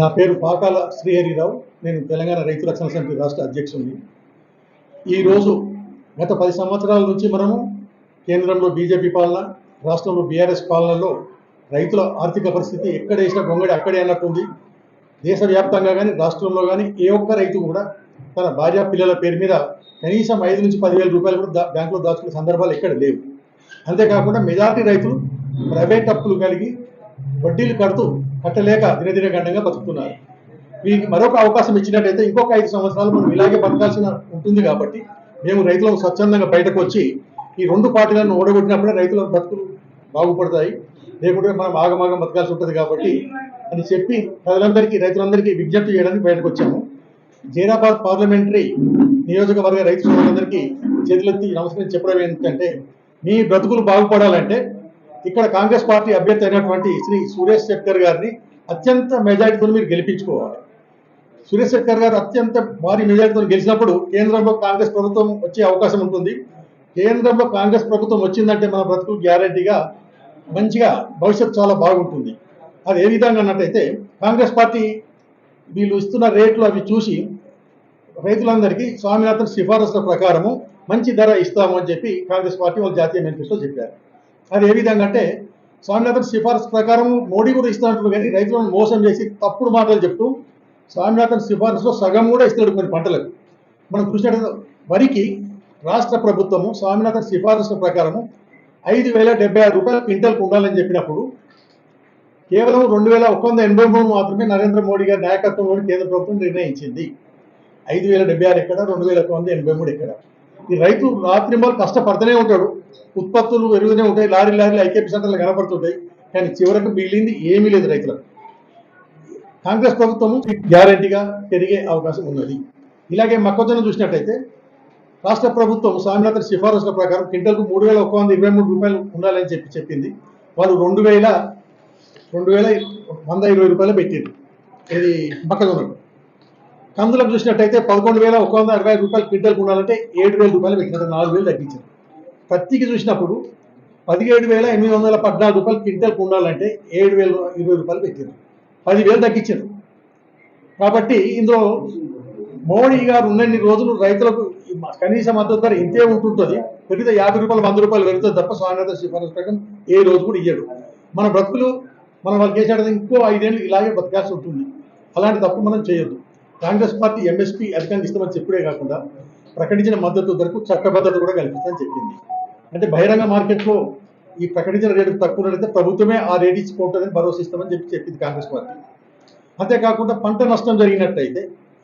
నా పేరు పాకాల శ్రీహరిరావు. నేను తెలంగాణ రైతు రక్షణ సమితి రాష్ట్ర అధ్యక్షుడిని. ఈరోజు గత పది సంవత్సరాల నుంచి మనము కేంద్రంలో బీజేపీ పాలన రాష్ట్రంలో బీఆర్ఎస్ పాలనలో రైతుల ఆర్థిక పరిస్థితి ఎక్కడ వేసిన గొంగడి అక్కడే అన్నట్టుంది దేశవ్యాప్తంగా కానీ రాష్ట్రంలో కానీ ఏ ఒక్క రైతు కూడా తన భార్య పిల్లల పేరు మీద కనీసం ఐదు నుంచి పదివేల రూపాయలు కూడా బ్యాంకులో దాచుకునే సందర్భాలు ఎక్కడ లేవు. అంతేకాకుండా మెజార్టీ రైతులు ప్రైవేట్ అప్పులు కలిగి వడ్డీలు కడుతూ కట్టలేక దినదినగండంగా బతుకుతున్నారు. వీరికి మరొక అవకాశం ఇచ్చినట్టయితే ఇంకొక ఐదు సంవత్సరాలు మనం ఇలాగే బతకాల్సిన ఉంటుంది కాబట్టి మేము రైతులకు స్వచ్ఛందంగా బయటకు వచ్చి ఈ రెండు పార్టీలను ఓడగొట్టినప్పుడే రైతుల బతుకులు బాగుపడతాయి. లేకుంటే మనం ఆగమాగం బతకాల్సి ఉంటుంది కాబట్టి అని చెప్పి ప్రజలందరికీ రైతులందరికీ విజ్ఞప్తి చేయడానికి బయటకు వచ్చాము. జైరాబాద్ పార్లమెంటరీ నియోజకవర్గ రైతు సోదరులందరికీ చేతులెత్తి నమస్కారం చెప్పడం ఏంటంటే మీ బ్రతుకులు బాగుపడాలంటే ఇక్కడ కాంగ్రెస్ పార్టీ అభ్యర్థి అయినటువంటి శ్రీ సురేష్ శెట్కర్ గారిని అత్యంత మెజారిటీతో మీరు గెలిపించుకోవాలి. సురేష్ శెట్కర్ గారు అత్యంత భారీ మెజారిటీతో గెలిచినప్పుడు కేంద్రంలో కాంగ్రెస్ ప్రభుత్వం వచ్చే అవకాశం ఉంటుంది. కేంద్రంలో కాంగ్రెస్ ప్రభుత్వం వచ్చిందంటే మన బ్రతుకు గ్యారంటీగా మంచిగా భవిష్యత్తు చాలా బాగుంటుంది. అది ఏ విధంగా అన్నట్టయితే కాంగ్రెస్ పార్టీ వీళ్ళు ఇస్తున్న రేట్లు అవి చూసి రైతులందరికీ స్వామినాథన్ సిఫారసుల ప్రకారము మంచి ధర ఇస్తాము అని చెప్పి కాంగ్రెస్ పార్టీ వాళ్ళ జాతీయ మేనిఫెస్టో చెప్పారు. అది ఏ విధంగా అంటే స్వామినాథన్ సిఫార్సు ప్రకారం మోడీ కూడా ఇస్తున్నట్టు కానీ రైతులను మోసం చేసి తప్పుడు మాటలు చెప్తూ స్వామినాథన్ సిఫార్సులో సగం కూడా ఇస్తున్నాడు కొన్ని పంటలకు. మనం చూసినట్టు వరికి రాష్ట్ర ప్రభుత్వము స్వామినాథన్ సిఫార్సు ప్రకారము ఐదు వేల డెబ్బై ఆరు రూపాయలు క్వింటల్కి ఉండాలని చెప్పినప్పుడు కేవలం రెండు వేల ఒక వంద ఎనభై మూడు మాత్రమే నరేంద్ర మోడీ గారి నాయకత్వంలోని కేంద్ర ప్రభుత్వం నిర్ణయించింది. ఐదు వేల డెబ్బై ఆరు ఎక్కడ? రెండు వేల ఒక వంద ఎనభై మూడు ఎక్కడ? ఈ రైతు రాత్రి మరి కష్టపడుతూనే ఉంటాడు. ఉత్పత్తులు పెరుగుతూనే ఉంటాయి. లారీ లారీలు ఐకేపీ సెంటర్లు కనపడుతుంటాయి. కానీ చివరకు మిగిలింది ఏమీ లేదు రైతులకు. కాంగ్రెస్ ప్రభుత్వము గ్యారంటీగా పెరిగే అవకాశం ఉన్నది. ఇలాగే మొక్కజొన్న చూసినట్టయితే రాష్ట్ర ప్రభుత్వం స్వామినాథన్ సిఫారసుల ప్రకారం క్వింటల్కు మూడు వేల ఒక వంద ఇరవై మూడు రూపాయలు ఉండాలని చెప్పి చెప్పింది. వాళ్ళు రెండు వేల రెండు వేల వంద ఇరవై రూపాయలు పెట్టింది ఇది మొక్కజొన్నకు కందులకు చూసినట్టయితే పదకొండు వేల ఒక వంద అరవై రూపాయలు క్వింటల్ కొనాలంటే ఏడు వేల రూపాయలు పెట్టినారు నాలుగు వేలు తగ్గించారు. పత్తికి చూసినప్పుడు పదిహేడు వేల ఎనిమిది వందల పద్నాలుగు రూపాయలు క్వింటల్ కొనాలంటే ఏడు వేల ఇరవై రూపాయలు పెట్టారు పదివేలు తగ్గించారు. కాబట్టి ఇందులో మోడీ గారు ఉన్నన్ని రోజులు రైతులకు కనీస మద్దతు ధర ఇంతే ఉంటుంటుంది. పెరిగితే యాభై రూపాయలు వంద రూపాయలు పెరుగుతుంది తప్ప స్వామినాథ సిఫారసు ప్రకారం ఏ రోజు కూడా ఇయ్యడు. మన బ్రతుకులు మనం వాళ్ళు చేసేటది ఇంకో ఐదేళ్ళు ఇలాగే బతకాల్సి ఉంటుంది. అలాంటి తప్పు మనం చేయొద్దు. కాంగ్రెస్ పార్టీ ఎంఎస్పీ అధికారులు ఇస్తామని చెప్పుడే కాకుండా ప్రకటించిన మద్దతు ధరకు చట్టబద్ధత కూడా కల్పిస్తామని చెప్పింది. అంటే బహిరంగ మార్కెట్లో ఈ ప్రకటించిన రేటు తక్కువ ఉన్నట్లయితే ప్రభుత్వమే ఆ రేటు ఇచ్చిపోతుందని భరోసా ఇస్తామని చెప్పి చెప్పింది కాంగ్రెస్ పార్టీ. అంతేకాకుండా పంట నష్టం జరిగినట్టయితే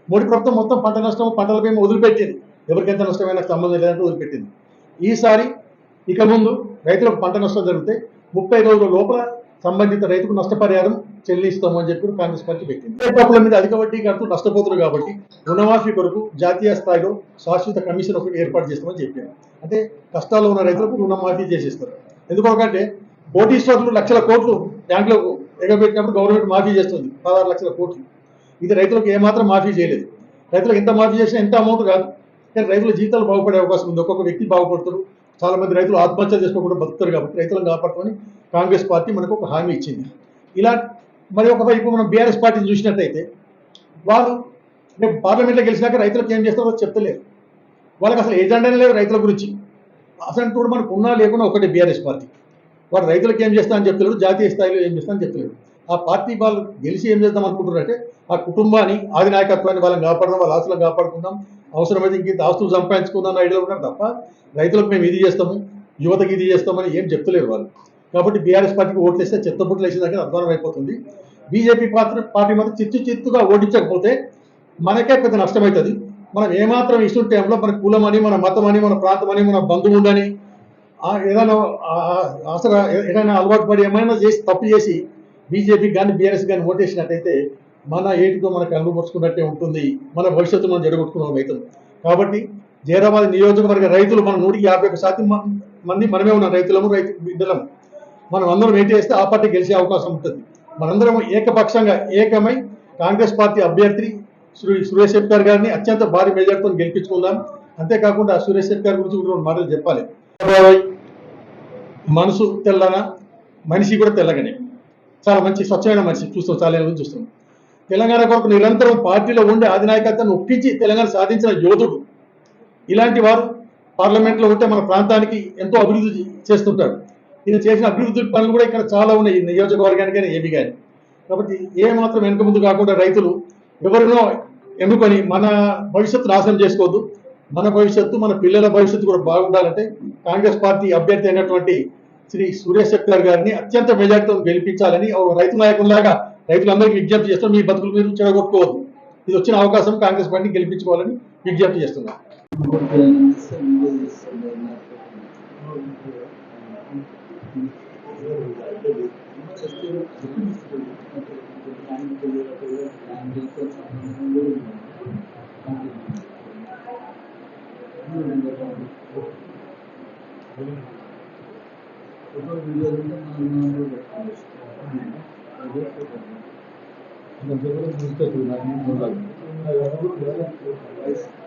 మోడీ ప్రభుత్వం మొత్తం పంట నష్టం పంటలపై వదిలిపెట్టింది. ఎవరికెంత నష్టమైనా సంబంధం లేదంటే వదిలిపెట్టింది. ఈసారి ఇక ముందు రైతులకు పంట నష్టం జరిగితే ముప్పై రోజుల లోపల సంబంధిత రైతుకు నష్టపరిహారం చెల్లిస్తామని చెప్పి కాంగ్రెస్ పార్టీ పెట్టింది. రైతుల మీద అధిక వడ్డీ కడుతూ నష్టపోతున్నారు కాబట్టి రుణమాఫీ కొరకు జాతీయ స్థాయిలో శాశ్వత కమిషన్ ఒకటి ఏర్పాటు చేస్తామని చెప్పారు. అంటే కష్టాల్లో ఉన్న రైతులకు రుణమాఫీ చేసేస్తారు. ఎందుకంటే కోటీశ్వరులు లక్షల కోట్లు బ్యాంకులో ఎగబెట్టినప్పుడు గవర్నమెంట్ మాఫీ చేస్తుంది. పదహారు లక్షల కోట్లు. ఇది రైతులకు ఏమాత్రం మాఫీ చేయలేదు. రైతులకు ఎంత మాఫీ చేసినా ఎంత అమౌంట్ కాదు. కానీ రైతుల జీవితాలు బాగుపడే అవకాశం ఉంది. ఒక్కొక్క వ్యక్తి బాగుపడతారు చాలామంది రైతులు ఆత్మహత్య చేసుకోకుండా బతుకుతారు కాబట్టి రైతులను కాపాడుతామని కాంగ్రెస్ పార్టీ మనకు ఒక హామీ ఇచ్చింది. ఇలా మరి ఒకవైపు మనం బీఆర్ఎస్ పార్టీని చూసినట్టయితే వాళ్ళు రేపు పార్లమెంట్లో గెలిచినాక రైతులకు ఏం చేస్తారో చెప్తలేరు. వాళ్ళకి అసలు ఏజెండానే లేదు రైతుల గురించి. అసలు కూడా మనకు ఉన్నా లేకుండా ఒకటి బీఆర్ఎస్ పార్టీ. వాడు రైతులకు ఏం చేస్తా అని చెప్తలేడు జాతీయ స్థాయిలో ఏం చేస్తా అని చెప్తలేడు. ఆ పార్టీ వాళ్ళు గెలిచి ఏం చేద్దాం అనుకుంటున్నారంటే ఆ కుటుంబాన్ని ఆది నాయకత్వాన్ని వాళ్ళని కాపాడదాం వాళ్ళ ఆస్తులను కాపాడుకుందాం అవసరమైతే ఇంక ఆస్తులు సంపాదించుకుందాం ఐడియా ఐడియాలో ఉన్నారు తప్ప రైతులకు మేము ఇది చేస్తాము యువతకి ఇది చేస్తామని ఏం చెప్తలేరు వాళ్ళు. కాబట్టి బీఆర్ఎస్ పార్టీకి ఓట్లు వేస్తే చెత్తపుట్లు వేసేదాకా అధ్వానం అయిపోతుంది. బీజేపీ పాత్ర పార్టీ మాత్రం చిత్తు చిత్తుగా ఓడించకపోతే మనకే పెద్ద నష్టమవుతుంది మనం ఏమాత్రం ఇష్టం టైంలో మన కులమని మన మతమని మన ప్రాంతమని మన బంధువుండని ఉందని ఏదైనా అసలు ఏదైనా అలవాటు పడి ఏమైనా చేసి తప్పు చేసి బీజేపీ కానీ బీఆర్ఎస్ కానీ ఓటేసినట్టయితే మన ఏటితో మనకు అనుభవపరుచుకున్నట్టే ఉంటుంది. మన భవిష్యత్తు మనం జరగొట్టుకున్న రైతులు కాబట్టి జైరాబాద్ నియోజకవర్గ రైతులు మన నూటికి యాభై ఒక శాతం మంది మనమే ఉన్న రైతులము రైతు బిడ్డలము. మనం అందరం ఏంటి చేస్తే ఆ పార్టీ గెలిచే అవకాశం ఉంటుంది. మనందరం ఏకపక్షంగా ఏకమై కాంగ్రెస్ పార్టీ అభ్యర్థి శ్రీ సురేష్ శెట్కర్ గారిని అత్యంత భారీ మెజార్టీతో గెలిపించుకుందాం. అంతేకాకుండా సురేష్ శెట్కర్ గురించి కూడా రెండు మాటలు చెప్పాలి. మనసు తెల్లన? మనిషి కూడా తెల్లగనే. చాలా మంచి స్వచ్ఛమైన మనిషి చూస్తాం చాలా ఏళ్ళ చూస్తాం తెలంగాణ కొరకు నిరంతరం పార్టీలో ఉండే అధినాయకత్వాన్ని ఒప్పించి తెలంగాణ సాధించిన యోధుడు. ఇలాంటి వారు పార్లమెంట్లో ఉంటే మన ప్రాంతానికి ఎంతో అభివృద్ధి చేస్తుంటారు. ఈయన చేసిన అభివృద్ధి పనులు కూడా ఇక్కడ చాలా ఉన్నాయి. నియోజకవర్గానికి కానీ ఏమి కానీ. కాబట్టి ఏ మాత్రం వెనుక ముందు కాకుండా రైతులు ఎవరినో ఎన్నుకొని మన భవిష్యత్తు నాశనం చేసుకోవద్దు. మన భవిష్యత్తు మన పిల్లల భవిష్యత్తు కూడా బాగుండాలంటే కాంగ్రెస్ పార్టీ అభ్యర్థి అయినటువంటి श्री सूर्य शेखर गारे अत्यंत मेजारी गेल रईत नायक रैतलू विज्ञप्ति बदकल चरगोको इधर अवकाश कांग्रेस पार्टी गेल विज्ञप्ति Gracias.